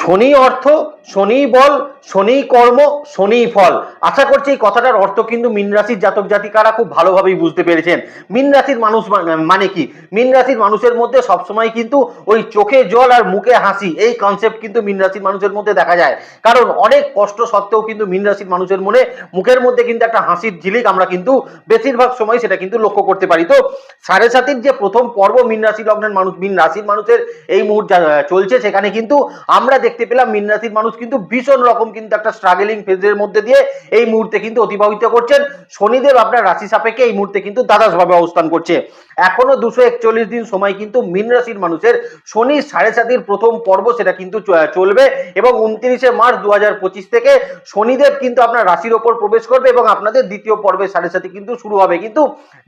শনি অর্থ শনি বল শনি কর্ম শনি ফল। আশা করছি এই কথাটার অর্থ কিন্তু মিন রাশির জাতক জাতিকারা খুব ভালোভাবেই বুঝতে পেরেছেন। মিন রাশির মানুষ মানে কি? মিন রাশির মানুষের মধ্যে সবসময় কিন্তু ওই চোখে জল আর মুখে হাসি, এই কনসেপ্ট কিন্তু মিন রাশির মানুষের মধ্যে দেখা যায়। কারণ অনেক কষ্ট সত্ত্বেও কিন্তু মিন রাশির মানুষের মনে, মুখের মধ্যে কিন্তু একটা হাসির ঝিলিক আমরা কিন্তু বেশিরভাগ সময় সেটা কিন্তু লক্ষ্য করতে পারি। তো সাড়ে সাতির যে প্রথম পর্ব মিন রাশি লগ্নের মানুষ, মিন রাশির মানুষের এই মুহূর্তে চলছে সেখানে কিন্তু আমরা দেখতে পেলাম মিন রাশির মানুষ কিন্তু ভীষণ রকম কিন্তু একটা স্ট্রাগলিং ফেজের মধ্যে দিয়ে এই মুহূর্তে কিন্তু অতিবাহিত করছেন। শনিদেব আপনার রাশি সাপেক্ষে এই মুহূর্তে কিন্তু দ্বাদশ ভাবে অবস্থান করছে। এখনও দুশো একচল্লিশ দিন সময় কিন্তু মিন রাশির মানুষের শনি সাড়ে সাতির প্রথম পর্ব সেটা কিন্তু চলবে এবং উনত্রিশে মার্চ দু থেকে শনিদেব কিন্তু আপনার রাশির ওপর প্রবেশ করবে এবং আপনাদের দ্বিতীয় পর্বের সাড়ে সাথে কিন্তু শুরু হবে। কিন্তু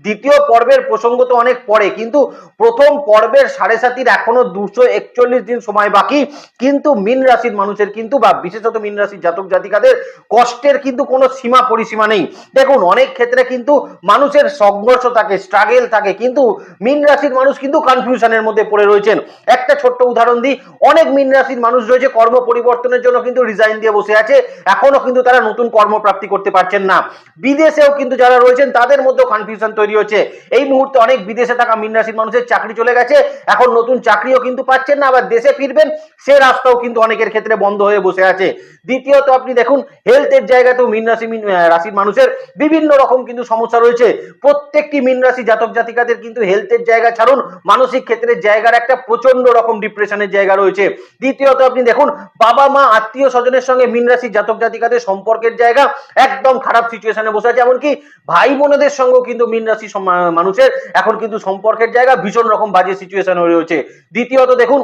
দ্বিতীয় পর্বের প্রসঙ্গ তো অনেক পরে, কিন্তু প্রথম পর্বের সাড়ে সাতির এখনও দুশো একচল্লিশ দিন সময় বাকি। কিন্তু মিন রাশির মানুষের কিন্তু বা বিশেষত মিন রাশির জাতক জাতিকাদের কষ্টের কিন্তু কোনো সীমা পরিসীমা নেই। দেখুন, অনেক ক্ষেত্রে কিন্তু মানুষের সংঘর্ষ থাকে স্ট্রাগেল থাকে, কিন্তু মিন রাশির মানুষ কিন্তু কনফিউশনের মধ্যে পড়ে রয়েছেন। একটা ছোট্ট উদাহরণ দিই, অনেক মিন রাশির মানুষ রয়েছে, কর্ম পরিবর্তনের জন্য কিন্তু রিজাইন দিয়ে বসে আছে, এখনও কিন্তু তারা নতুন কর্মপ্রাপ্তি করতে পারছেন না। বিদেশেও কিন্তু যারা রয়েছেন, তাদের মধ্যেও কনফিউশন তৈরি হচ্ছে। এই মুহূর্তে অনেক বিদেশে থাকা মিন রাশির মানুষের চাকরি চলে গেছে, এখন নতুন চাকরিও কিন্তু পাচ্ছেন না, আবার দেশে ফিরবেন, সে রাস্তাও কিন্তু অনেকের ক্ষেত্রে বন্ধ হয়ে বসে আছে। দ্বিতীয়ত আপনি দেখুন হেলথের জায়গাতেও মিন রাশি রাশির মানুষের বিভিন্ন রকম কিন্তু সমস্যা রয়েছে। প্রত্যেকটি মিন রাশি জাতক জাতিকাদের কিন্তু হেলথের জায়গা ছাড়ুন, মানসিক ক্ষেত্রের জায়গার একটা প্রচণ্ড রকম ডিপ্রেশনের জায়গা রয়েছে। দ্বিতীয়ত আপনি দেখুন, বাবা মা, আত্মীয় স্বজনের সঙ্গে মিন রাশি জাতক জাতিকাদের সম্পর্কের জায়গা একদম খারাপ সিচুয়েশনে বসে আছে। এমনকি ভাই বোনেদের সঙ্গেও কিন্তু মিন রাশি মানুষের এখন কিন্তু সম্পর্কের জায়গা ভীষণ রকম বাজে সিচুয়েশনে রয়েছে। দ্বিতীয়ত দেখুন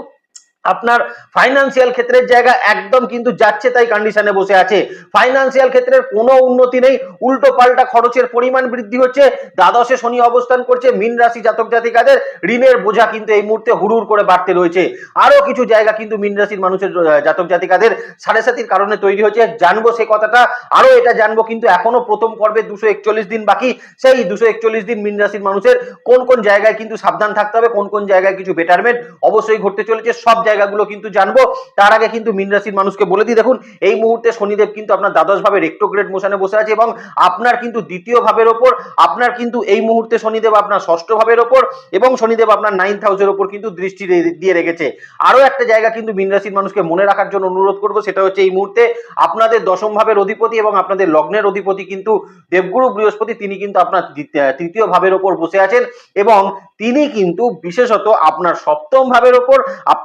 আপনার ফাইন্যান্সিয়াল ক্ষেত্রের জায়গা একদম কিন্তু যাচ্ছে তাই কন্ডিশনে বসে আছে। ফাইন্যান্সিয়াল ক্ষেত্রের কোনো উন্নতি নেই, উল্টো পাল্টা খরচের পরিমাণ বৃদ্ধি হচ্ছে, দ্বাদশে শনি অবস্থান করছে, মিন রাশি জাতক জাতিকাদের ঋণের বোঝা কিন্তু এই মুহূর্তে হুড়ুর করে বাড়তে রয়েছে। আরও কিছু জায়গা কিন্তু মিন রাশির মানুষের জাতক জাতিকাদের সাড়ে সাতির কারণে তৈরি হচ্ছে জানব সে কথাটা, আরও এটা জানব কিন্তু এখনও প্রথম পর্বে দুশো একচল্লিশ দিন বাকি, সেই দুশো একচল্লিশ দিন মিন রাশির মানুষের কোন কোন জায়গায় কিন্তু সাবধান থাকতে হবে, কোন কোন জায়গায় কিছু বেটারমেন্ট অবশ্যই ঘটতে চলেছে, সব জায়গাগুলো কিন্তু জানব। তার আগে কিন্তু মিন রাশির মানুষকে বলে দিই, দেখুন, এই মুহূর্তে শনিদেব কিন্তু আপনার দ্বাদশ ভাবে রেক্টোগ্রেড মোশনে বসে আছে এবং আপনার কিন্তু দ্বিতীয় ভাবের ওপর, আপনার কিন্তু এই মুহূর্তে শনিদেব আপনার ষষ্ঠ ভাবের ওপর এবং শনিদেব আপনার নাইন্থ হাউসের ওপর কিন্তু দৃষ্টি দিয়ে- রেখেছে। আরও একটা জায়গা কিন্তু মিন রাশির মানুষকে মনে রাখার জন্য অনুরোধ করব, সেটা হচ্ছে এই মুহূর্তে আপনাদের দশম ভাবের অধিপতি এবং আপনাদের লগ্নের অধিপতি কিন্তু দেবগুরু বৃহস্পতি, তিনি কিন্তু আপনার তৃতীয় ভাবের ওপর বসে আছেন এবং তিনি কিন্তু বিশেষত আপনার সপ্তম ভাবের ওপর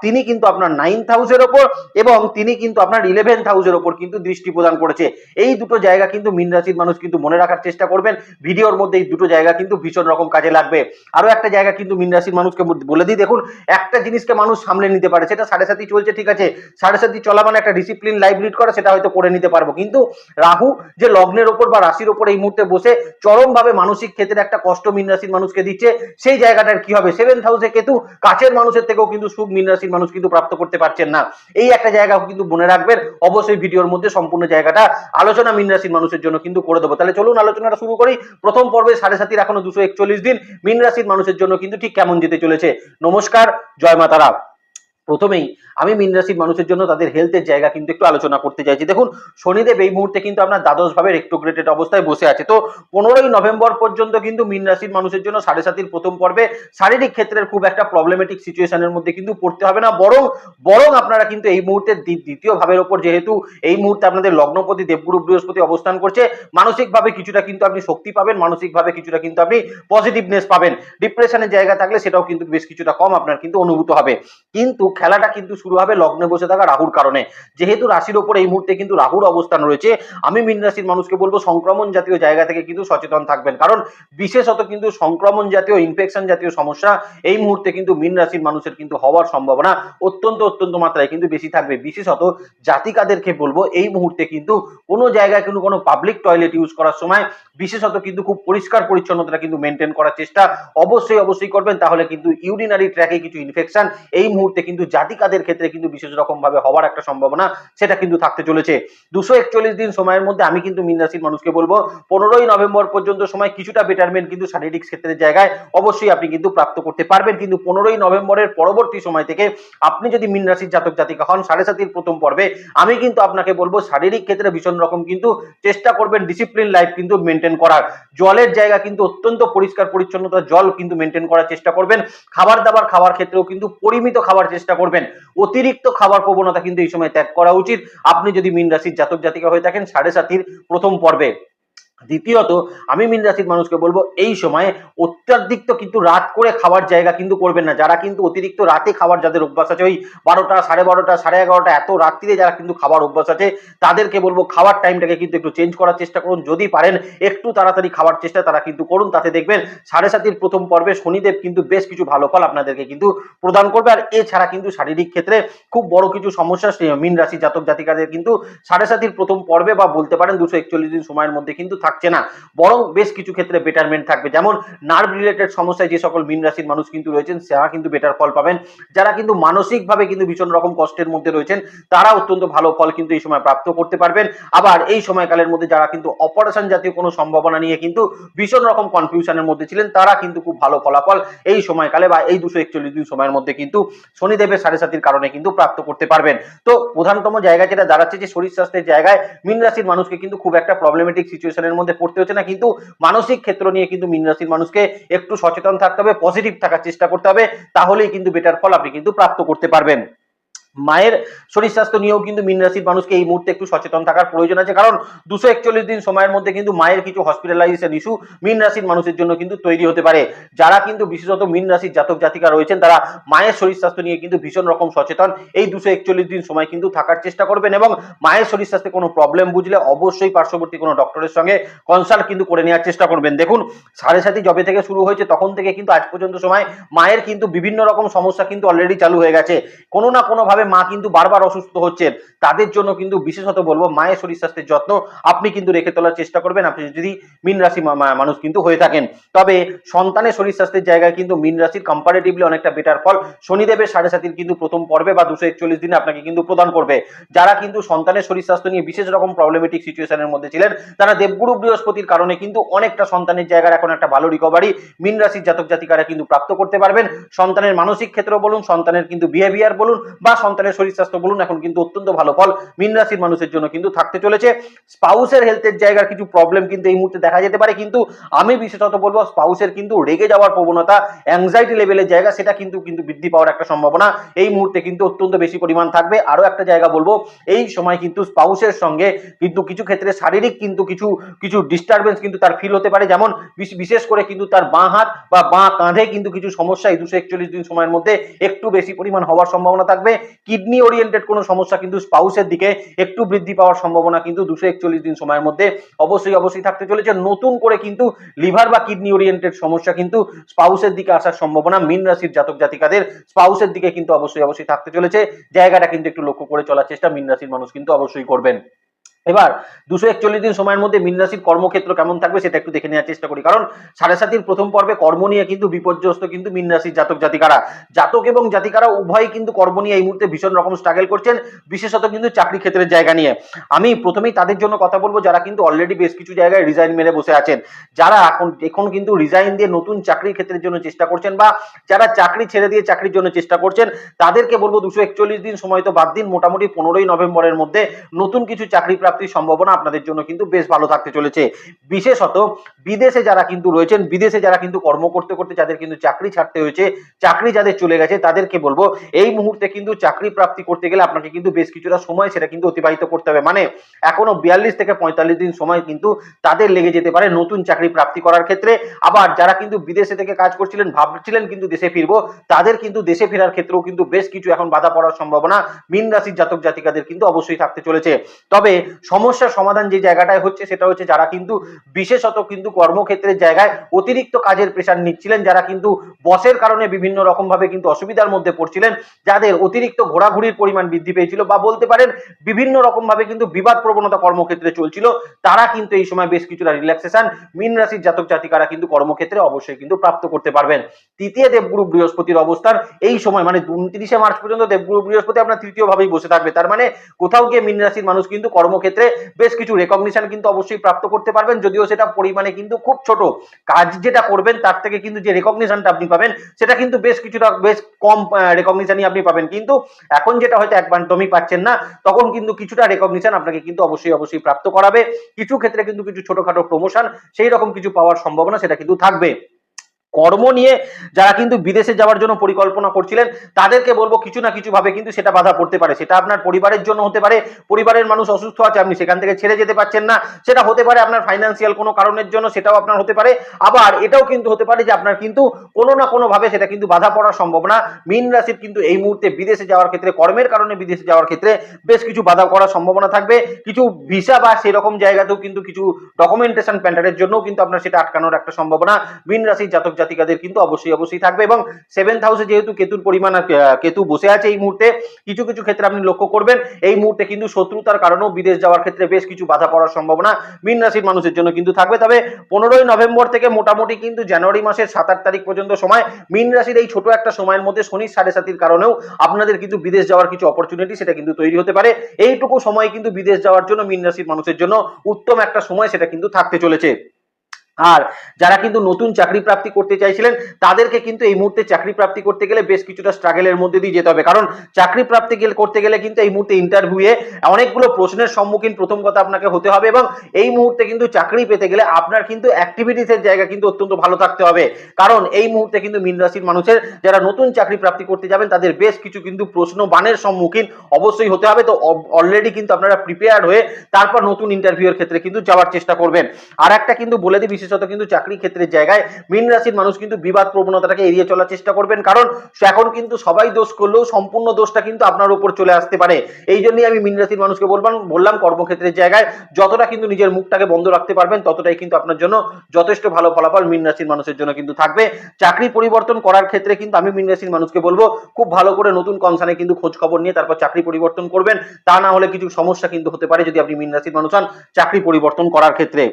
তিনি কিন্তু আপনার নাইন্থ হাউসের ওপর এবং তিনি কিন্তু আপনার ইলেভেন্থ হাউসের ওপর কিন্তু দৃষ্টি প্রদান করেছে। এই দুটো জায়গা কিন্তু মিন রাশির মানুষ কিন্তু মনে রাখার চেষ্টা করবেন। ভিডিওর মধ্যে এই দুটো জায়গা কিন্তু ভীষণ রকম কাজে লাগবে। আরও একটা জায়গা কিন্তু মিন রাশির মানুষকে বলে দিই, দেখুন, একটা জিনিসকে মানুষ সামলে নিতে পারে, সেটা সাড়ে সাথী চলছে, ঠিক আছে? সাড়ে সাথী চলা মানে একটা ডিসিপ্লিন লাইফ লিড করা, সেটা হয়তো করে নিতে পারব। কিন্তু রাহু যে লগ্নের ওপর বা রাশির ওপর এই মুহূর্তে বসে চরমভাবে মানসিক ক্ষেত্রে একটা কষ্ট মিন রাশির মানুষকে দিচ্ছে, সেই জায়গাটার কি হবে? সেভেন্থ হাউসে কেতু, কাছের মানুষের থেকেও কিন্তু সুখ মিন রাশির মানুষ কিন্তু প্রাপ্ত করতে পারছেন না। এই একটা জায়গা কিন্তু মনে রাখবেন, অবশ্যই ভিডিওর মধ্যে সম্পূর্ণ জায়গাটা আলোচনা মিন রাশির মানুষের জন্য কিন্তু করে দেবো। তাহলে চলুন আলোচনাটা শুরু করি। প্রথম পর্বে সাড়ে সাতির এখনও দুশো একচল্লিশ দিন, মিন রাশির মানুষের জন্য কিন্তু ঠিক কেমন যেতে চলেছে? নমস্কার, জয় মাতারা প্রথমেই আমি মিন রাশির মানুষের জন্য তাদের হেলথের জায়গা কিন্তু একটু আলোচনা করতে চাইছি। দেখুন, শনিদেব এই মুহূর্তে কিন্তু আপনার দ্বাদশ ভাবে রেক্টোগ্রেটেড অবস্থায় বসে আছে। তো পনেরোই নভেম্বর পর্যন্ত কিন্তু মিন রাশির মানুষের জন্য সাড়ে সাতির প্রথম পর্বে শারীরিক ক্ষেত্রের খুব একটা প্রবলেমেটিক সিচুয়েশনের মধ্যে কিন্তু পড়তে হবে না। বরং বরং আপনারা কিন্তু এই মুহূর্তে দ্বি- দ্বিতীয় ভাবের ওপর যেহেতু এই মুহূর্তে আপনাদের লগ্নপতি দেবগুরু বৃহস্পতি অবস্থান করছে, মানসিকভাবে কিছুটা কিন্তু আপনি শক্তি পাবেন, মানসিকভাবে কিছুটা কিন্তু আপনি পজিটিভনেস পাবেন। ডিপ্রেশনের জায়গা থাকলে সেটাও কিন্তু বেশ কিছুটা কম আপনার কিন্তু অনুভূত হবে। কিন্তু খেলাটা কিন্তু শুরু হবে লগ্নে বসে থাকা রাহুর কারণে। যেহেতু রাশির ওপর এই মুহূর্তে কিন্তু রাহুর অবস্থান রয়েছে, আমি মিন রাশির মানুষকে বলব সংক্রমণ জাতীয় জায়গা থেকে কিন্তু সচেতন থাকবেন। কারণ বিশেষত কিন্তু সংক্রমণ জাতীয় ইনফেকশন জাতীয় সমস্যা এই মুহূর্তে কিন্তু মিন রাশির মানুষের কিন্তু হওয়ার সম্ভাবনা অত্যন্ত অত্যন্ত মাত্রায় কিন্তু বেশি থাকবে। বিশেষত জাতিকাদেরকে বলব এই মুহূর্তে কিন্তু কোনো জায়গায় কিন্তু কোনো পাবলিক টয়লেট ইউজ করার সময় বিশেষত কিন্তু খুব পরিষ্কার পরিচ্ছন্নতা কিন্তু মেনটেন করার চেষ্টা অবশ্যই অবশ্যই করবেন। তাহলে কিন্তু ইউরিনারি ট্র্যাকে কিছু ইনফেকশন এই মুহূর্তে কিন্তু কিন্তু জাতিকাদের ক্ষেত্রে কিন্তু বিশেষ রকম ভাবে হওয়ার একটা সম্ভাবনা সেটা কিন্তু থাকতে চলেছে। দুশো একচল্লিশ দিন সময়ের মধ্যে আমি কিন্তু মীন রাশির মানুষকে বলব, পনেরোই নভেম্বর পর্যন্ত সময় কিছুটা বেটারমেন্ট কিন্তু শারীরিক ক্ষেত্রের জায়গায় অবশ্যই আপনি কিন্তু প্রাপ্ত করতে পারবেন। কিন্তু পনেরোই নভেম্বরের পরবর্তী সময় থেকে আপনি যদি মীন রাশির জাতক জাতিকা হন, সাড়ে সাতির প্রথম পর্বে, আমি কিন্তু আপনাকে বলব শারীরিক ক্ষেত্রে ভীষণ রকম কিন্তু চেষ্টা করবেন ডিসিপ্লিন লাইফ কিন্তু মেনটেন করার। জলের জায়গা কিন্তু অত্যন্ত পরিষ্কার পরিচ্ছন্নতা, জল কিন্তু মেনটেন করার চেষ্টা করবেন। খাবার দাবার খাওয়ার ক্ষেত্রেও কিন্তু পরিমিত খাবার চেষ্টা করবেন। অতিরিক্ত খাবার প্রবণতা কিন্তু এই সময় ত্যাগ করা উচিত। আপনি যদি মীন রাশির জাতক জাতিকা হয়ে থাকেন, সাড়ে সাতির প্রথম পর্বে দ্বিতীয়ত, আমি মিন রাশির মানুষকে বলব, এই সময়ে অত্যাধিক তো কিন্তু রাত করে খাওয়ার জায়গা কিন্তু করবেন না। যারা কিন্তু অতিরিক্ত রাতে খাবার, যাদের অভ্যাস আছে, ওই বারোটা, সাড়ে বারোটা, সাড়ে এগারোটা, এত রাত্রিরে যারা কিন্তু খাবার অভ্যাস আছে, তাদেরকে বলব, খাওয়ার টাইমটাকে কিন্তু একটু চেঞ্জ করার চেষ্টা করুন। যদি পারেন, একটু তাড়াতাড়ি খাওয়ার চেষ্টা তারা কিন্তু করুন। তাতে দেখবেন, সাড়ে সাতির প্রথম পর্বে শনিদেব কিন্তু বেশ কিছু ভালো ফল আপনাদেরকে কিন্তু প্রদান করবে। আর এছাড়া কিন্তু শারীরিক ক্ষেত্রে খুব বড় কিছু সমস্যা মীন রাশি জাতক জাতিকাদের কিন্তু সাড়ে সাতির প্রথম পর্বে বা বলতে পারেন, দুশো একচল্লিশ দিন সময়ের মধ্যে কিন্তু থাকছে না। বরং বেশ কিছু ক্ষেত্রে বেটারমেন্ট থাকবে। যেমন নার্ভ রিলেটেড সমস্যায় যে সকল মীন রাশির মানুষ কিন্তু রয়েছেন, তারা কিন্তু বেটার ফল পাবেন। যারা কিন্তু মানসিকভাবে কিন্তু ভীষণ রকম কষ্টের মধ্যে রয়েছেন তারা অত্যন্ত ভালো ফল কিন্তু এই সময় প্রাপ্ত করতে পারবেন। আবার এই সময়কালের মধ্যে যারা কিন্তু অপারেশন জাতীয় কোনো সম্ভাবনা নিয়ে কিন্তু ভীষণ রকম কনফিউশনের মধ্যে ছিলেন, তারা কিন্তু খুব ভালো ফলাফল এই সময়কালে বা এই দুশো একচল্লিশ দিন সময়ের মধ্যে কিন্তু শনিদেবের সাড়ে সাতির কারণে কিন্তু প্রাপ্ত করতে পারবেন। তো প্রধানতম জায়গা যেটা দাঁড়াচ্ছে যে শরীর স্বাস্থ্যের জায়গায় মিন রাশির মানুষকে কিন্তু খুব একটা প্রবলেমেটিক সিচুয়েশনের মধ্যে পড়তে হচ্ছে না, কিন্তু মানসিক ক্ষেত্র নিয়ে কিন্তু মীন রাশির মানুষকে একটু সচেতন থাকতে হবে পজিটিভ থাকার চেষ্টা করতে হবে, তাহলেই কিন্তু বেটার ফল আপনি কিন্তু প্রাপ্ত করতে পারবেন। মায়ের শরীর স্বাস্থ্য নিয়েও কিন্তু মীন রাশির মানুষকে এই মুহূর্তে একটু সচেতন থাকার প্রয়োজন আছে। কারণ দুশো একচল্লিশ দিন সময়ের মধ্যে কিন্তু মায়ের কিছু হসপিটালাইজেশন ইস্যু মীন রাশির মানুষের জন্য কিন্তু তৈরি হতে পারে। যারা কিন্তু বিশেষত মীন রাশির জাতক জাতিকা রয়েছেন, তারা মায়ের শরীর স্বাস্থ্য নিয়ে কিন্তু ভীষণ রকম সচেতন। এই দুশো একচল্লিশ দিন সময় কিন্তু থাকার চেষ্টা করবেন এবং মায়ের শরীর স্বাস্থ্যে কোনো প্রবলেম বুঝলে অবশ্যই পার্শ্ববর্তী কোনো ডক্টরের সঙ্গে কনসাল্ট কিন্তু করে নেওয়ার চেষ্টা করবেন। দেখুন, সাড়ে সাথে জবে থেকে শুরু হয়েছে, তখন থেকে কিন্তু আজ পর্যন্ত সময় মায়ের কিন্তু বিভিন্ন রকম সমস্যা কিন্তু অলরেডি চালু হয়ে গেছে। কোনো না কোনোভাবে মা কিন্তু বারবার অসুস্থ হচ্ছেন। তাদের জন্য কিন্তু বিশেষত বলব মায়ের শরীর স্বাস্থ্যের যত্ন আপনি কিন্তু রেখে তোলার চেষ্টা করবেন। আপনি যদি মিন রাশি মানুষ কিন্তু হয়ে থাকেন। তবে সন্তানের শরীর স্বাস্থ্যের জায়গায় কিন্তু মিন রাশির কম্পারেটিভলি অনেকটা বেটার ফল শনিদেবের সাড়ে সাতির কিন্তু প্রথম পর্বে বা দুশো একচল্লিশ দিনে আপনাকে কিন্তু প্রদান করবে। যারা কিন্তু সন্তানের শরীর স্বাস্থ্য নিয়ে বিশেষ রকম প্রবলেমেটিক সিচুয়েশনের মধ্যে ছিলেন, তারা দেবগুরু বৃহস্পতির কারণে কিন্তু অনেকটা সন্তানের জায়গার এখন একটা ভালো রিকভারি মিন রাশির জাতক জাতিকারা কিন্তু প্রাপ্ত করতে পারবেন। সন্তানের মানসিক ক্ষেত্র বলুন, সন্তানের কিন্তু বিহেভিয়ার বলুন বা সন্তানের শরীর স্বাস্থ্য বলুন, এখন কিন্তু অত্যন্ত ভালো। ফল মিন রাশির মানুষের জন্য কিন্তু থাকতে চলেছে। স্পাউসের হেলথের জায়গার কিছু প্রবলেম কিন্তু এই মুহূর্তে দেখা যেতে পারে। কিন্তু আমি বিশেষত বলব, স্পাউসের কিন্তু রেগে যাওয়ার প্রবণতা অ্যাংজাইটি লেভেলের জায়গা, সেটা কিন্তু কিন্তু বৃদ্ধি পাওয়ার একটা সম্ভাবনা এই মুহূর্তে কিন্তু অত্যন্ত বেশি পরিমাণ থাকবে। আরও একটা জায়গা বলব, এই সময় কিন্তু স্পাউসের সঙ্গে কিন্তু কিছু ক্ষেত্রে শারীরিক কিন্তু কিছু কিছু ডিস্টারবেন্স কিন্তু তার ফিল হতে পারে। যেমন বিশেষ করে কিন্তু তার বাঁ হাত বা বাঁ কাঁধে কিন্তু কিছু সমস্যা, এই দুশো একচল্লিশ দিন সময়ের মধ্যে একটু বেশি পরিমাণ হওয়ার সম্ভাবনা থাকবে। কিডনি ওরিয়েন্টেড কোনো সমস্যা কিন্তু স্পাউসের দিকে একটু বৃদ্ধি পাওয়ার সম্ভাবনা কিন্তু দুশো একচল্লিশ দিন সময়ের মধ্যে অবশ্যই অবশ্যই থাকতে চলেছে। নতুন করে কিন্তু লিভার বা কিডনি ওরিয়েন্টেড সমস্যা কিন্তু স্পাউসের দিকে আসার সম্ভাবনা। মিন রাশির জাতক জাতিকাদের স্পাউসের দিকে কিন্তু অবশ্যই অবশ্যই থাকতে চলেছে। জায়গাটা কিন্তু একটু লক্ষ্য করে চলার চেষ্টা মিন রাশির মানুষ কিন্তু অবশ্যই করবেন। এবার দুশো একচল্লিশ দিন সময়ের মধ্যে মীন রাশির কর্মক্ষেত্র কেমন থাকবে সেটা একটু দেখে নেওয়ার চেষ্টা করি। কারণ সাড়ে সাতির প্রথম পর্বে কর্ম নিয়ে কিন্তু বিপর্যস্ত কিন্তু মীন রাশির জাতক জাতিকারা। জাতক এবং জাতিকারা উভয়ই কিন্তু কর্ম নিয়ে এই মুহূর্তে ভীষণ রকম স্ট্রাগল করছেন, বিশেষত কিন্তু চাকরি ক্ষেত্রের জায়গা নিয়ে। আমি প্রথমেই তাদের জন্য কথা বলব যারা কিন্তু অলরেডি বেশ কিছু জায়গায় রিজাইন মেরে বসে আছেন। যারা এখন এখন কিন্তু রিজাইন দিয়ে নতুন চাকরির ক্ষেত্রের জন্য চেষ্টা করছেন বা যারা চাকরি ছেড়ে দিয়ে চাকরির জন্য চেষ্টা করছেন, তাদেরকে বলব দুশো একচল্লিশ দিন সময় তো বাদ দিন। মোটামুটি পনেরোই নভেম্বরের মধ্যে নতুন কিছু চাকরি প্রাপ্তির সম্ভাবনা আপনাদের জন্য কিন্তু বেশ ভালো থাকতে চলেছে। বিশেষত বিদেশে যারা কিন্তু রয়েছেন, বিদেশে যারা কিন্তু কর্ম করতে করতে যাদের কিন্তু চাকরি ছাড়তে হয়েছে, চাকরি যাদের চলে গেছে, তাদেরকে বলব, এই মুহূর্তে কিন্তু চাকরি প্রাপ্তি করতে গেলে আপনাকে কিন্তু বেশ কিছুটা সময় সেটা কিন্তু অতিবাহিত করতে হবে। মানে এখনও বিয়াল্লিশ থেকে পঁয়তাল্লিশ দিন সময় কিন্তু তাদের লেগে যেতে পারে নতুন চাকরি প্রাপ্তি করার ক্ষেত্রে। আবার যারা কিন্তু বিদেশে থেকে কাজ করছিলেন, ভাবছিলেন কিন্তু দেশে ফিরবো, তাদের কিন্তু দেশে ফেরার ক্ষেত্রেও কিন্তু বেশ কিছু এখন বাধা পড়ার সম্ভাবনা। মিন রাশির জাতক জাতিকাদের কিন্তু অবশ্যই থাকতে চলেছে। তবে সমস্যার সমাধান যে জায়গাটায় হচ্ছে সেটা হচ্ছে যারা কিন্তু বিশেষত কিন্তু কর্মক্ষেত্রের জায়গায় অতিরিক্ত কাজের প্রেশার নিচ্ছিলেন, যারা কিন্তু বসের কারণে বিভিন্ন রকম ভাবে কিন্তু অসুবিধার মধ্যে পড়ছিলেন, যাদের অতিরিক্ত ঘোরাঘুরির পরিমাণ বৃদ্ধি পেয়েছিল বা বলতে পারেন বিভিন্ন রকম ভাবে কিন্তু বিবাদ প্রবণতা কর্মক্ষেত্রে চলছিল, তারা কিন্তু এই সময় বেশ কিছুটা রিল্যাক্সেশন মিন রাশির জাতক জাতিকারা কিন্তু কর্মক্ষেত্রে অবশ্যই কিন্তু প্রাপ্ত করতে পারবেন। তৃতীয় দেবগুরু বৃহস্পতির অবস্থান, এই সময় মানে উনত্রিশে মার্চ পর্যন্ত দেবগুরু বৃহস্পতি আপনার তৃতীয় ভাবেই বসে থাকবে, তার মানে কোথাও গিয়ে মিন রাশির মানুষ কিন্তু কর্মক্ষেত্রে বেশ কিছু রেকগনিশন কিন্তু অবশ্যই প্রাপ্ত করতে পারবেন। যদিও সেটা পরিমাণে কিন্তু খুব ছোট। কাজ যেটা করবেন, তার থেকে কিন্তু যে রেকগনিশনটা আপনি পাবেন, সেটা কিন্তু বেশ কিছুটা, বেশ কম রেকগনিশনই আপনি পাবেন। কিন্তু এখন যেটা হয়তো একদমই পাচ্ছেন না, তখন কিন্তু কিছুটা রেকগনিশন আপনাকে কিন্তু অবশ্যই অবশ্যই প্রাপ্ত করাবে। কিছু ক্ষেত্রে কিন্তু কিছু ছোটখাটো প্রমোশন সেই রকম কিছু পাওয়ার সম্ভাবনা সেটা কিন্তু থাকবে। কর্ম নিয়ে যারা কিন্তু বিদেশে যাওয়ার জন্য পরিকল্পনা করছিলেন, তাদেরকে বলব কিছু না কিছু ভাবে কিন্তু সেটা বাধা পড়তে পারে। সেটা আপনার পরিবারের জন্য হতে পারে, পরিবারের মানুষ অসুস্থ আছে, আপনি সেখান থেকে ছেড়ে যেতে পারছেন না, সেটা হতে পারে আপনার ফাইন্যান্সিয়াল কোনো কারণের জন্য, সেটাও আপনার হতে পারে। আবার এটাও কিন্তু হতে পারে যে আপনার কিন্তু কোনো না কোনো ভাবে সেটা কিন্তু বাধা পড়ার সম্ভাবনা। মিন রাশির কিন্তু এই মুহূর্তে বিদেশে যাওয়ার ক্ষেত্রে, কর্মের কারণে বিদেশে যাওয়ার ক্ষেত্রে বেশ কিছু বাধা করার সম্ভাবনা থাকবে। কিছু ভিসা বা সেরকম জায়গাতেও কিন্তু কিছু ডকুমেন্টেশন প্যান্ডারের জন্যও কিন্তু আপনার সেটা আটকানোর একটা সম্ভাবনা। মিন রাশির জাতক জাতিকাদের কিন্তু অবশ্যই অবশ্যই থাকবে এবং সেভেন্থ হাউসে যেহেতু কেতুর পরিমাণ কেতু বসে আছে এই মুহূর্তে, কিছু কিছু ক্ষেত্রে আপনি লক্ষ্য করবেন, এই মুহূর্তে কিন্তু শত্রুতার কারণেও বিদেশ যাওয়ার ক্ষেত্রে বেশ কিছু বাধা পড়ার সম্ভাবনা মিন রাশির মানুষের জন্য কিন্তু থাকবে। তবে পনেরোই নভেম্বর থেকে মোটামুটি কিন্তু জানুয়ারি মাসের সাত আট তারিখ পর্যন্ত সময় মিন রাশির এই ছোট একটা সময়ের মধ্যে শনির সাড়ে সাতির কারণেও আপনাদের কিন্তু বিদেশ যাওয়ার কিছু অপরচুনিটি সেটা কিন্তু তৈরি হতে পারে। এইটুকু সময় কিন্তু বিদেশ যাওয়ার জন্য মিন রাশির মানুষের জন্য উত্তম একটা সময় সেটা কিন্তু থাকতে চলেছে। আর যারা কিন্তু নতুন চাকরি প্রাপ্তি করতে চাইছিলেন, তাদেরকে কিন্তু এই মুহূর্তে চাকরি প্রাপ্তি করতে গেলে বেশ কিছুটা স্ট্রাগলের মধ্যে দিয়ে যেতে হবে। কারণ চাকরি প্রাপ্তি করতে গেলে কিন্তু এই মুহূর্তে ইন্টারভিউয়ে অনেকগুলো প্রশ্নের সম্মুখীন প্রথম কথা আপনাকে হতে হবে এবং এই মুহূর্তে কিন্তু চাকরি পেতে গেলে আপনার কিন্তু অ্যাক্টিভিটিসের জায়গা কিন্তু অত্যন্ত ভালো থাকতে হবে। কারণ এই মুহূর্তে কিন্তু মীন রাশির মানুষের যারা নতুন চাকরি প্রাপ্তি করতে যাবেন, তাদের বেশ কিছু কিন্তু প্রশ্ন বানের সম্মুখীন অবশ্যই হতে হবে। তো অলরেডি কিন্তু আপনারা প্রিপেয়ার হয়ে তারপর নতুন ইন্টারভিউয়ের ক্ষেত্রে কিন্তু যাওয়ার চেষ্টা করবেন। আর একটা কিন্তু বলে দিই বিশেষত কিন্তু চাকরি ক্ষেত্রের জায়গায় মীন রাশির মানুষ কিন্তু বিবাদ প্রবণতাটাকে এড়িয়ে চলার চেষ্টা করবেন। কারণ এখন কিন্তু সবাই দোষ করলেও সম্পূর্ণ দোষটা কিন্তু আপনার উপর চলে আসতে পারে। এই জন্যই আমি মীন রাশির মানুষকে বললাম বললাম কর্মক্ষেত্রের জায়গায় যতটা কিন্তু নিজের মুখটাকে বন্ধ রাখতে পারবেন, ততটাই কিন্তু আপনার জন্য যথেষ্ট ভালো ফলাফল মীন রাশির মানুষের জন্য কিন্তু থাকবে। চাকরি পরিবর্তন করার ক্ষেত্রে কিন্তু আমি মীন রাশির মানুষকে বলব, খুব ভালো করে নতুন কনসার্নে কিন্তু খোঁজ খবর নিয়ে তারপর চাকরি পরিবর্তন করবেন। তা না হলে কিছু সমস্যা কিন্তু হতে পারে যদি আপনি মীন রাশির মানুষ হন চাকরি পরিবর্তন করার ক্ষেত্রে।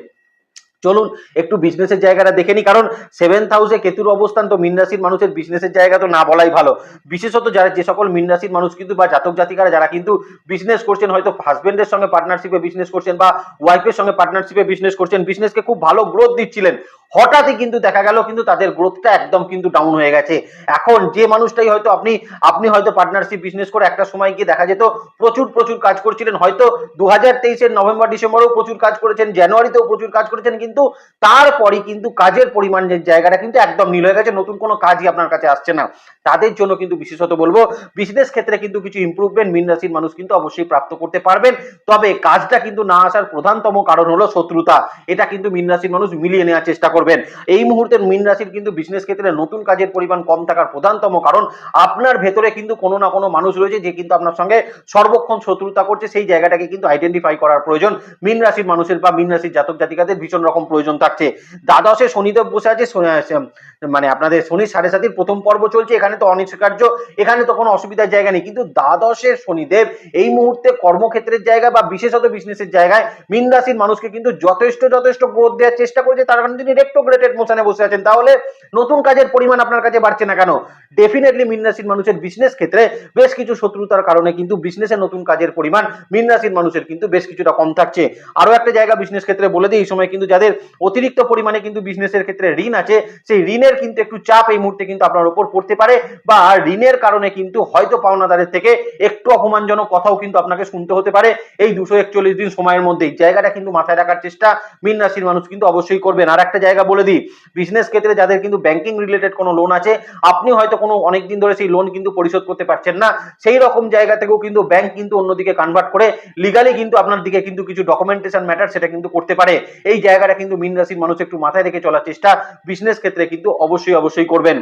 চলুন একটু বিজনেসের জায়গাটা দেখে নি কারণ সেভেন্থ হাউসে কেতুর অবস্থান তো মিন রাশির মানুষের বিজনেসের জায়গা তো না বলাই ভালো। বিশেষত যারা যে সকল মিন রাশির মানুষ কিন্তু বা জাতক জাতিকারা যারা কিন্তু বিজনেস করছেন, হয়তো হাজবেন্ডের সঙ্গে পার্টনারশিপে বিজনেস করছেন বা ওয়াইফের সঙ্গে পার্টনারশিপে বিজনেস করছেন বিজনেসকে খুব ভালো গ্রোথ দিচ্ছিলেন। হঠাৎই কিন্তু দেখা গেল কিন্তু তাদের গ্রোথটা একদম কিন্তু ডাউন হয়ে গেছে। এখন যে মানুষটাই হয়তো আপনি আপনি হয়তো পার্টনারশিপ বিজনেস করে একটা সময় গিয়ে দেখা যেত প্রচুর প্রচুর কাজ করছিলেন। হয়তো দু হাজার তেইশের নভেম্বর, ডিসেম্বরেও প্রচুর কাজ করেছেন, জানুয়ারিতেও প্রচুর কাজ করেছেন, কিন্তু তারপরই কিন্তু কাজের পরিমাণের জায়গাটা কিন্তু একদম নীল হয়ে গেছে, নতুন কোনো কাজই আপনার কাছে আসছে না। তাদের জন্য কিন্তু বিশেষত বলব বিজনেস ক্ষেত্রে কিন্তু কিছু ইম্প্রুভমেন্ট মিন রাশির মানুষ কিন্তু অবশ্যই প্রাপ্ত করতে পারবেন। তবে কাজটা কিন্তু না আসার প্রধানতম কারণ হলো শত্রুতা। এটা কিন্তু মিন রাশির মানুষ মিলিয়ে নেওয়ার চেষ্টা করবেন। এই মুহূর্তে মিন রাশির কিন্তু বিজনেস ক্ষেত্রে নতুন কাজের পরিমাণ কম থাকার প্রধানতম কারণ। আপনার ভেতরে কিন্তু কোনো না কোনো মানুষ রয়েছে যে কিন্তু আপনার সঙ্গে সর্বক্ষণ শত্রুতা করছে, সেই জায়গাটাকে কিন্তু আইডেন্টিফাই করার প্রয়োজন। মিন রাশির মানুষের বা মিন রাশির জাতক জাতিকাদের ভীষণ রকম প্রয়োজন থাকছে। দ্বাদশে শনিদেব বসে আছে মানে আপনাদের শনি সাড়ে সাতির প্রথম পর্ব চলছে, এখানে তো অনিষ্কার্য এখানে তো কোনো অসুবিধার জায়গা নেই। কিন্তু দ্বাদশে শনিদেব এই মুহূর্তে কর্মক্ষেত্রের জায়গা বা বিশেষত বিজনেসের জায়গায় মিন রাশির মানুষকে কিন্তু যথেষ্ট যথেষ্ট গ্রোথ দেওয়ার চেষ্টা করছে। তার কারণে তিনি রেক্টোগ্রেটেড মোশনে বসে আছেন। তাহলে নতুন কাজের পরিমাণ আপনার কাছে বাড়ছে না কেন? ডেফিনেটলি মিন রাশির মানুষের বিজনেস ক্ষেত্রে বেশ কিছু শত্রুতার কারণে কিন্তু বিজনেসের নতুন কাজের পরিমাণ মিন রাশির মানুষের কিন্তু বেশ কিছুটা কম থাকছে। আরও একটা জায়গা বিজনেস ক্ষেত্রে বলে দিই, এই সময় কিন্তু যাদের অতিরিক্ত পরিমাণে কিন্তু বিজনেসের ক্ষেত্রে ঋণ আছে, সেই ঋণের কিন্তু একটু চাপ এই মুহূর্তে কিন্তু আপনার উপর পড়তে পারে বা ঋণের কারণে কিন্তু হয়তো পাওনাদারের থেকে একটু অপমানজনক কথাও কিন্তু আপনাকে শুনতে হতে পারে। এই দুশো একচল্লিশ দিন সময়ের মধ্যেই জায়গাটা কিন্তু মাথায় রাখার চেষ্টা মিন রাশির মানুষ কিন্তু অবশ্যই করবেন। আর একটা জায়গা বলে দিই বিজনেস ক্ষেত্রে যাদের কিন্তু ব্যাংকিং রিলেটেড কোনো লোন আছে আপনি হয়তো কোনো অনেক দিন ধরে সেই লোন কিন্তু পরিশোধ করতে পারছেন না, সেই রকম জায়গা থেকেও কিন্তু ব্যাংক কিন্তু অন্যদিকে কনভার্ট করে লিগালি কিন্তু আপনার দিকে কিন্তু কিছু ডকুমেন্টেশন ম্যাটার সেটা কিন্তু করতে পারে। এই জায়গাটা কিন্তু মিন রাশির মানুষ একটু মাথায় রেখে চলার চেষ্টা বিজনেস ক্ষেত্রে কিন্তু অবশ্যই অবশ্যই করবেন।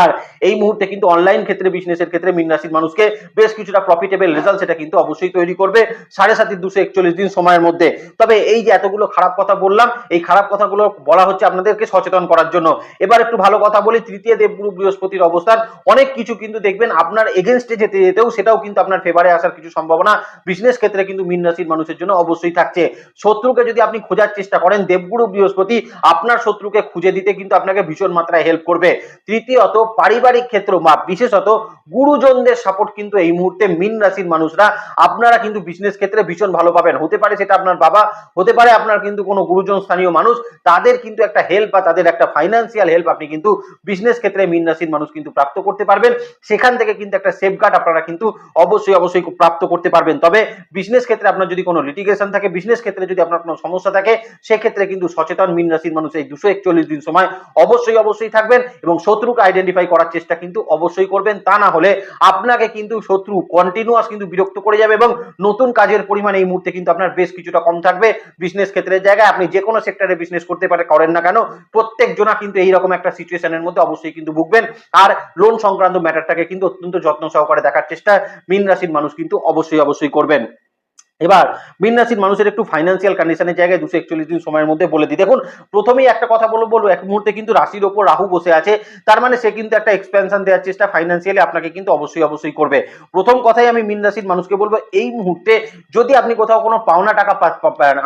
আর এই মুহূর্তে কিন্তু অনলাইন ক্ষেত্রে বিজনেসের ক্ষেত্রে মিন রাশির মানুষকে বেশ কিছুটা প্রফিটেবল রেজাল্ট সেটা কিন্তু অবশ্যই তৈরি করবে। সাড়ে সাতির দুশো একচল্লিশ দিন সময়ের মধ্যে। তবে এই যে এতগুলো খারাপ কথা বললাম, এই খারাপ কথাগুলো বলা হচ্ছে আপনাদেরকে সচেতন করার জন্য। এবার একটু ভালো কথা বলি, তৃতীয় দেবগুরু বৃহস্পতির অবস্থান। অনেক কিছু কিন্তু দেখবেন, আপনার এগেনস্টে যেতে যেতেও সেটাও কিন্তু আপনার ফেভারে আসার কিছু সম্ভাবনা বিজনেস ক্ষেত্রে কিন্তু মিন রাশির মানুষের জন্য অবশ্যই থাকছে। শত্রুকে যদি আপনি খোঁজার চেষ্টা করেন, দেবগুরু বৃহস্পতি আপনার শত্রুকে খুঁজে দিতে কিন্তু আপনাকে ভীষণ মাত্রায় হেল্প করবে। তৃতীয়ত পারিবারিক ক্ষেত্র বা বিশেষত গুরুজনদের সাপোর্ট কিন্তু এই মুহূর্তে মিন রাশির মানুষরা, আপনারা কিন্তু বিজনেস ক্ষেত্রে ভীষণ ভালো পাবেন। হতে পারে সেটা আপনার বাবা, হতে পারে আপনার কিন্তু কোনো গুরুজন স্থানীয় মানুষ, তাদের কিন্তু একটা হেল্প বা তাদের একটা ফাইন্যান্সিয়াল হেল্প আপনি কিন্তু বিজনেস ক্ষেত্রে মিন রাশির মানুষ কিন্তু প্রাপ্ত করতে পারবেন। সেখান থেকে কিন্তু একটা সেফগার্ড আপনারা কিন্তু অবশ্যই অবশ্যই প্রাপ্ত করতে পারবেন। তবে বিজনেস ক্ষেত্রে আপনার যদি কোনো লিটিগেশন থাকে বিজনেস ক্ষেত্রে যদি আপনার কোনো সমস্যা থাকে, সেক্ষেত্রে কিন্তু সচেতন মিন রাশির মানুষ এই দুশো একচল্লিশ দিন সময় অবশ্যই অবশ্যই থাকবেন এবং শত্রুকে আইডেন্টিফাই করার চেষ্টা কিন্তু অবশ্যই করবেন। তা না হলে আপনাকে কিন্তু শত্রু কন্টিনিউয়াস কিন্তু বিরক্ত করে যাবে এবং নতুন কাজের পরিমাণ এই মুহূর্তে কিন্তু আপনার বেশ কিছুটা কম থাকবে। বিজনেস ক্ষেত্রের জায়গায় আপনি যে কোনো সেক্টরে বিজনেস করতে পারে, করেন না কেন প্রত্যেক জনা কিন্তু এইরকম একটা সিচুয়েশনের মধ্যে অবশ্যই কিন্তু ভুগবেন। আর লোন সংক্রান্ত ম্যাটারটাকে কিন্তু অত্যন্ত যত্ন সহকারে দেখার চেষ্টা মিন রাশির মানুষ কিন্তু অবশ্যই অবশ্যই করবেন। এবার মিন রাশির মানুষের একটু ফাইন্যান্সিয়াল কন্ডিশনের জায়গায় দুশো একচল্লিশ দিন সময়ের মধ্যে বলে দিই। দেখুন, প্রথমেই একটা কথা বলব বলব, এক মুহূর্তে কিন্তু রাশির ওপর রাহু বসে আছে, তার মানে সে কিন্তু একটা এক্সপেনশন দেওয়ার চেষ্টা ফাইন্যান্সিয়ালি আপনাকে কিন্তু অবশ্যই অবশ্যই করবে। প্রথম কথাই আমি মিন রাশির মানুষকে বলব, এই মুহূর্তে যদি আপনি কোথাও কোনো পাওনা টাকা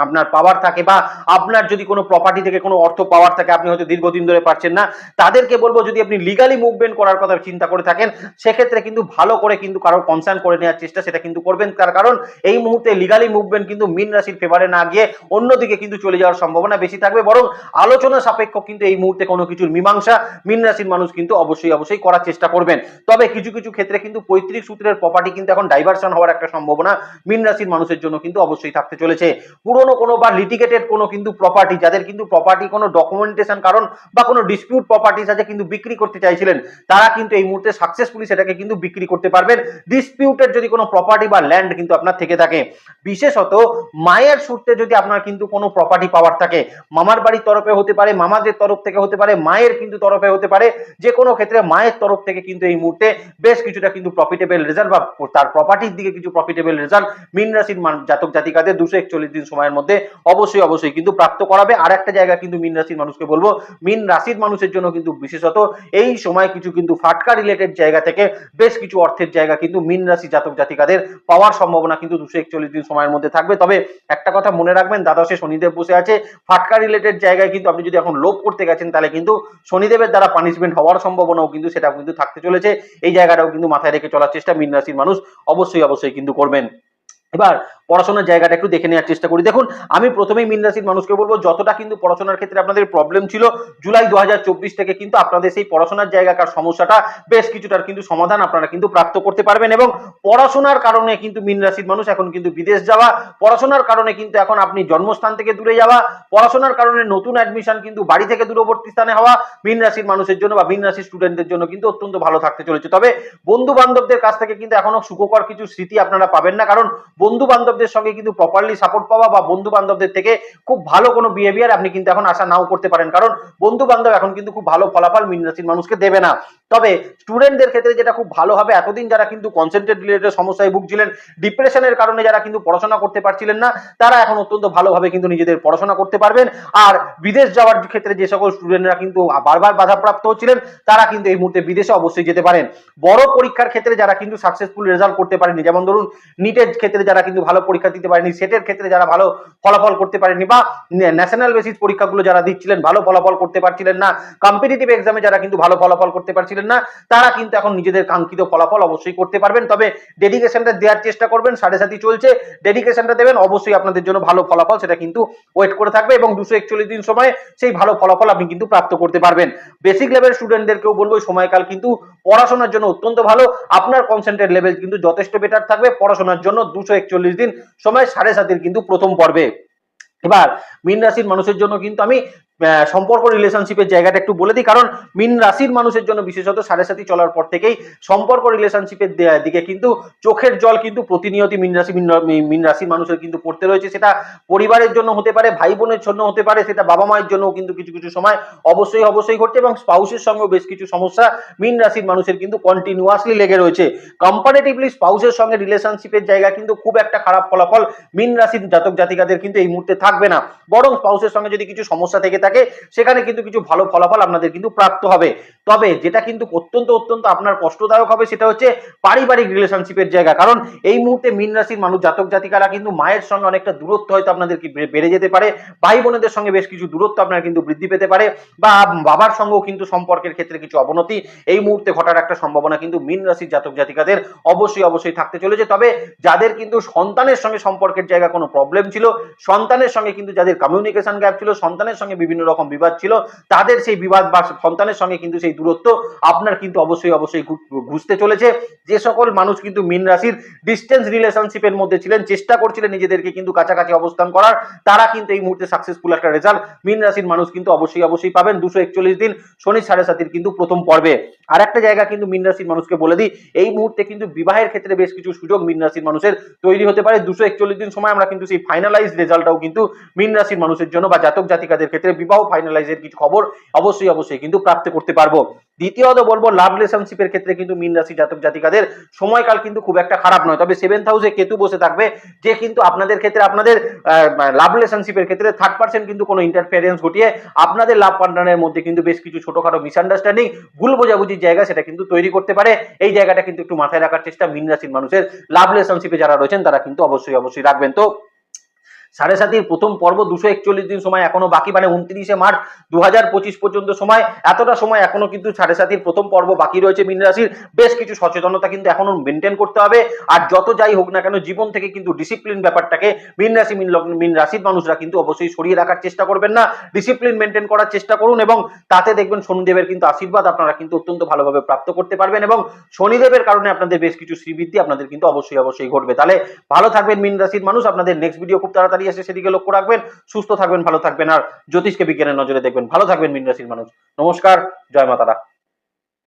আপনার পাওয়ার থাকে বা আপনার যদি কোনো প্রপার্টি থেকে কোনো অর্থ পাওয়ার থাকে, আপনি হয়তো দীর্ঘদিন ধরে পারছেন না, তাদেরকে বলব যদি আপনি লিগালি মুভমেন্ট করার কথা চিন্তা করে থাকেন, সেক্ষেত্রে কিন্তু ভালো করে কিন্তু কারোর কনসার্ন করে নেওয়ার চেষ্টা সেটা কিন্তু করবেন। তার কারণ, এই মুহূর্তে লিগালি মুভমেন্ট কিন্তু মিন রাশির ফেভারে না গিয়ে অন্যদিকে কিন্তু চলে যাওয়ার সম্ভাবনা বেশি থাকবে। বরং আলোচনা সাপেক্ষ কিন্তু এই মুহূর্তে কোনো কিছুর মীমাংসা মিন রাশির মানুষ কিন্তু অবশ্যই অবশ্যই করার চেষ্টা করবেন। তবে কিছু কিছু ক্ষেত্রে কিন্তু পৈতৃক সূত্রের প্রপার্টি কিন্তু এখন ডাইভার্সন হওয়ার একটা সম্ভাবনা মিন রাশির মানুষের জন্য কিন্তু অবশ্যই থাকতে চলেছে। পুরনো কোনো বা লিটিগেটেড কোনো কিন্তু প্রপার্টি যাদের কিন্তু প্রপার্টি কোনো ডকুমেন্টেশন কারণ বা কোনো ডিসপিউট প্রপার্টিস আছে কিন্তু বিক্রি করতে চাইছিলেন, তারা কিন্তু এই মুহূর্তে সাকসেসফুলি সেটাকে কিন্তু বিক্রি করতে পারবেন। ডিসপিউটেড যদি কোনো প্রপার্টি বা ল্যান্ড কিন্তু আপনার থেকে থাকে বিশেষত মায়ের সূত্রে যদি আপনার কিন্তু কোনো প্রপার্টি পাওয়ার থাকে, মামার বাড়ির তরফে হতে পারে, মামাদের তরফ থেকে হতে পারে, মায়ের কিন্তু তরফে হতে পারে, যে কোনো ক্ষেত্রে মায়ের তরফ থেকে কিন্তু এই মুহূর্তে বেশ কিছুটা কিন্তু প্রফিটেবল রেজাল্ট বা তার প্রপার্টির দিকে কিছু প্রফিটেবল রেজাল্ট মিন রাশির জাতক জাতিকাদের দুশো একচল্লিশ দিন সময়ের মধ্যে অবশ্যই অবশ্যই কিন্তু প্রাপ্ত করাবে। আর একটা জায়গা কিন্তু মিন রাশির মানুষকে বলব, মিন রাশির মানুষের জন্য কিন্তু বিশেষত এই সময় কিছু কিন্তু ফাটকা রিলেটেড জায়গা থেকে বেশ কিছু অর্থের জায়গা কিন্তু মিন রাশি জাতক জাতিকাদের পাওয়ার সম্ভাবনা কিন্তু দুশো একচল্লিশ দিন সময়ের মধ্যে থাকবে। তবে একটা কথা মনে রাখবেন, দ্বাদশে শনিদেব বসে আছে। ফাটকা রিলেটেড জায়গায় কিন্তু আপনি যদি এখন লোভ করতে গেছেন, তাহলে কিন্তু শনিদেবের দ্বারা পানিশমেন্ট হওয়ার সম্ভাবনাও কিন্তু সেটা কিন্তু থাকতে চলেছে। এই জায়গাটাও কিন্তু মাথায় রেখে চলার চেষ্টা। মিন রাশির মানুষ অবশ্যই অবশ্যই কিন্তু করবেন। এবার পড়াশোনার জায়গাটা একটু দেখে নেওয়ার চেষ্টা করি। দেখুন, আমি প্রথমেই মিন রাশির মানুষকে বলব, যতটা কিন্তু পড়াশোনার ক্ষেত্রে আপনাদের প্রবলেম ছিল, জুলাই দু হাজার চব্বিশ থেকে কিন্তু আপনাদের সেই পড়াশোনার জায়গাকার সমস্যাটা বেশ কিছুটার কিন্তু সমাধান আপনারা কিন্তু প্রাপ্ত করতে পারবেন এবং পড়াশোনার কারণে কিন্তু মিন রাশির মানুষ এখন কিন্তু বিদেশ যাওয়া, পড়াশোনার কারণে কিন্তু এখন আপনি জন্মস্থান থেকে দূরে যাওয়া, পড়াশোনার কারণে নতুন অ্যাডমিশন কিন্তু বাড়ি থেকে দূরবর্তী স্থানে হওয়া, মিন রাশির মানুষের জন্য বা মিন রাশির স্টুডেন্টদের জন্য কিন্তু অত্যন্ত ভালো থাকতে চলেছে। তবে বন্ধু বান্ধবদের কাছ থেকে কিন্তু এখনও সুখকর কিছু স্মৃতি আপনারা পাবেন না, কারণ বন্ধু বান্ধবদের সঙ্গে কিন্তু প্রপারলি সাপোর্ট পাওয়া বা বন্ধু বান্ধবদের থেকে খুব ভালো কোনো বিহেভিয়ার আপনি কিন্তু এখন আশা নাও করতে পারেন। কারণ বন্ধু বান্ধব এখন কিন্তু খুব ভালো ফলাফল মিন রাশির মানুষকে দেবে না। তবে স্টুডেন্টদের ক্ষেত্রে যেটা খুব ভালো হবে, এতদিন যারা কিন্তু কনসেন্ট্রেট রিলেটেড সমস্যায় ভুগছিলেন ডিপ্রেশনের কারণে যারা কিন্তু পড়াশোনা করতে পারছিলেন না, তারা এখন অত্যন্ত ভালোভাবে কিন্তু নিজেদের পড়াশোনা করতে পারবেন। আর বিদেশ যাওয়ার ক্ষেত্রে যে সকল স্টুডেন্টরা কিন্তু বারবার বাধাপ্রাপ্ত হচ্ছিলেন, তারা কিন্তু এই মুহূর্তে বিদেশে অবশ্যই যেতে পারেন। বড় পরীক্ষার ক্ষেত্রে যারা কিন্তু সাকসেসফুল রেজাল্ট করতে পারেনি যেমন ধরুন নিটের ক্ষেত্রে যারা কিন্তু ভালো পরীক্ষা দিতে পারেনি সেটের ক্ষেত্রে যারা ভালো ফলাফল করতে পারেনি বা ন্যাশনাল বেসিস পরীক্ষাগুলো যারা দিচ্ছিলেন, ভালো ফলাফল করতে পারছিলেন না কম্পিটিটিভ এক্সামে যারা কিন্তু ভালো ফলাফল করতে পারছিলেন না, তারা কিন্তু এখন নিজেদের কাঙ্ক্ষিত ফলাফল অবশ্যই করতে পারবেন। তবে ডেডিকেশনটা দেওয়ার চেষ্টা করবেন, সাড়ে সাথী চলছে। ডেডিকেশনটা দেবেন, অবশ্যই আপনাদের জন্য ভালো ফলাফল সেটা কিন্তু ওয়েট করে থাকবে এবং দুশো একচল্লিশ দিন সময় সেই ভালো ফলাফল আপনি কিন্তু প্রাপ্ত করতে পারবেন। বেসিক লেভেল স্টুডেন্টদেরকেও বলব সময়কাল কিন্তু পড়াশোনার জন্য অত্যন্ত ভালো। আপনার কনসেন্ট্রেট লেভেল কিন্তু যথেষ্ট বেটার থাকবে, পড়াশোনার জন্য দুশো একচল্লিশ দিন সময় সাড়ে সাতের কিন্তু প্রথম পর্বে। এবার, মীন রাশির মানুষের জন্য কিন্তু আমি সম্পর্ক রিলেশনশিপের জায়গাটা একটু বলে দিই। কারণ মিন রাশির মানুষের জন্য বিশেষত সাড়ে সাথী চলার পর থেকেই সম্পর্ক রিলেশনশিপের দিকে কিন্তু চোখের জল কিন্তু প্রতিনিয়ত মিন রাশি, মিন রাশির মানুষের কিন্তু পড়তে রয়েছে। সেটা পরিবারের জন্য হতে পারে ভাই বোনের জন্য হতে পারে, সেটা বাবা মায়ের জন্য কিন্তু কিছু কিছু সময় অবশ্যই অবশ্যই ঘটছে এবং স্পাউসের সঙ্গেও বেশ কিছু সমস্যা মিন রাশির মানুষের কিন্তু কন্টিনিউয়াসলি লেগে রয়েছে। কম্পারেটিভলি স্পাউসের সঙ্গে রিলেশনশিপের জায়গা কিন্তু খুব একটা খারাপ ফলাফল মিন রাশির জাতক জাতিকাদের কিন্তু এই মুহূর্তে থাকবে না। বরং স্পাউসের সঙ্গে যদি কিছু সমস্যা থেকে থাকে সেখানে কিন্তু কিছু ভালো ফলাফল আপনাদের কিন্তু প্রাপ্ত হবে। তবে যেটা কিন্তু অত্যন্ত অত্যন্ত আপনার কষ্টদায়ক হবে, সেটা হচ্ছে পারিবারিক রিলেশনশিপের জায়গা। কারণ এই মুহূর্তে মিন রাশির মানুষ, জাতক জাতিকারা কিন্তু মায়ের সঙ্গে অনেকটা দূরত্ব হয়তো আপনাদের বেড়ে যেতে পারে। ভাই বোনেদের সঙ্গে বেশ কিছু দূরত্ব আপনার কিন্তু বৃদ্ধি পেতে পারে বা বাবার সঙ্গেও কিন্তু সম্পর্কের ক্ষেত্রে কিছু অবনতি। এই মুহূর্তে ঘটার একটা সম্ভাবনা কিন্তু মিন রাশির জাতক জাতিকাদের অবশ্যই অবশ্যই থাকতে চলেছে। তবে যাদের কিন্তু সন্তানের সঙ্গে সম্পর্কের জায়গা কোনো প্রবলেম ছিল, সন্তানের সঙ্গে কিন্তু যাদের কমিউনিকেশন গ্যাপ ছিল, সন্তানের সঙ্গে বিভিন্ন রকম বিবাদ ছিল, তাদের সেই বিবাদ বা সন্তানের সঙ্গে কিন্তু সেই দূরত্ব আপনার কিন্তু অবশ্যই অবশ্যই ঘুষতে চলেছে। যে সকল মানুষ কিন্তু মিন রাশির ডিস্টেন্স রিলেশনশিপের মধ্যে ছিলেন, চেষ্টা করছিলেন নিজেদেরকে কিন্তু কাছাকাছি অবস্থান করার, তারা কিন্তু এই মুহূর্তে সাকসেসফুল একটা রেজাল্ট মিন রাশির মানুষ কিন্তু অবশ্যই অবশ্যই পাবেন। দুশো একচল্লিশ দিন, শনি সাড়ে সাতির কিন্তু প্রথম পর্বে। আর একটা জায়গা কিন্তু মিন রাশির মানুষকে বলে দিই, এই মুহূর্তে কিন্তু বিবাহের ক্ষেত্রে বেশ কিছু সুযোগ মিন রাশির মানুষের তৈরি হতে পারে। দুশো একচল্লিশ দিন সময় আমরা কিন্তু সেই ফাইনালাইজ রেজাল্টটাও কিন্তু মিন রাশির মানুষের জন্য বা জাতক জাতিকাদের ক্ষেত্রে বিবাহ ফাইনালাইজের কিছু খবর অবশ্যই অবশ্যই কিন্তু প্রাপ্ত করতে পারব। দ্বিতীয়ত বলব লাভ রিলেশনশিপের ক্ষেত্রে কিন্তু মিন রাশি জাতক জাতিকাদের সময়কাল কিন্তু খুব একটা খারাপ নয়। তবে সেভেন্থ হাউসে কেতু বসে থাকবে, যে কিন্তু আপনাদের ক্ষেত্রে আপনাদের লাভ রিলেশনশিপের ক্ষেত্রে থার্ড পার্সেন্ট কিন্তু কোনো ইন্টারফেয়ারেন্স ঘটিয়ে আপনাদের লাভ পার্টনারের মধ্যে কিন্তু বেশ কিছু ছোটখাটো মিসআন্ডারস্ট্যান্ডিং ভুল বোঝাবুঝির জায়গা সেটা কিন্তু তৈরি করতে পারে। এই জায়গাটা কিন্তু একটু মাথায় রাখার চেষ্টা মিন রাশির মানুষের লাভ রিলেশনশিপে যারা রয়েছেন তারা কিন্তু অবশ্যই অবশ্যই রাখবেন। তো সাড়ে সাতির প্রথম পর্ব দুশো একচল্লিশ দিন সময়, এখনও বাকি মানে উনত্রিশে মার্চ দু হাজার পঁচিশ পর্যন্ত সময়। এতটা সময় এখনও কিন্তু সাড়ে সাতির প্রথম পর্ব বাকি রয়েছে মিন রাশির। বেশ কিছু সচেতনতা কিন্তু এখনও মেনটেন করতে হবে। আর যত যাই হোক না কেন, জীবন থেকে কিন্তু ডিসিপ্লিন ব্যাপারটাকে মিন রাশি, মিন রাশির মানুষরা কিন্তু অবশ্যই সরিয়ে রাখার চেষ্টা করবেন না। ডিসিপ্লিন মেনটেন করার চেষ্টা করুন এবং তাতে দেখবেন শনিদেবের কিন্তু আশীর্বাদ আপনারা কিন্তু অত্যন্ত ভালোভাবে প্রাপ্ত করতে পারবেন এবং শনিদেবের কারণে আপনাদের বেশ কিছু শ্রীবৃদ্ধি আপনাদের কিন্তু অবশ্যই অবশ্যই ঘটবে। তাহলে ভালো থাকবেন মিন রাশির মানুষ। আপনাদের নেক্সট ভিডিও খুব তাড়াতাড়ি এসে সেদিকে লক্ষ্য রাখবেন, সুস্থ থাকবেন, ভালো থাকবেন। আর জ্যোতিষকে বিজ্ঞানের নজরে দেখবেন। ভালো থাকবেন, মিন রাশির মানুষ। নমস্কার, জয় মাতারা।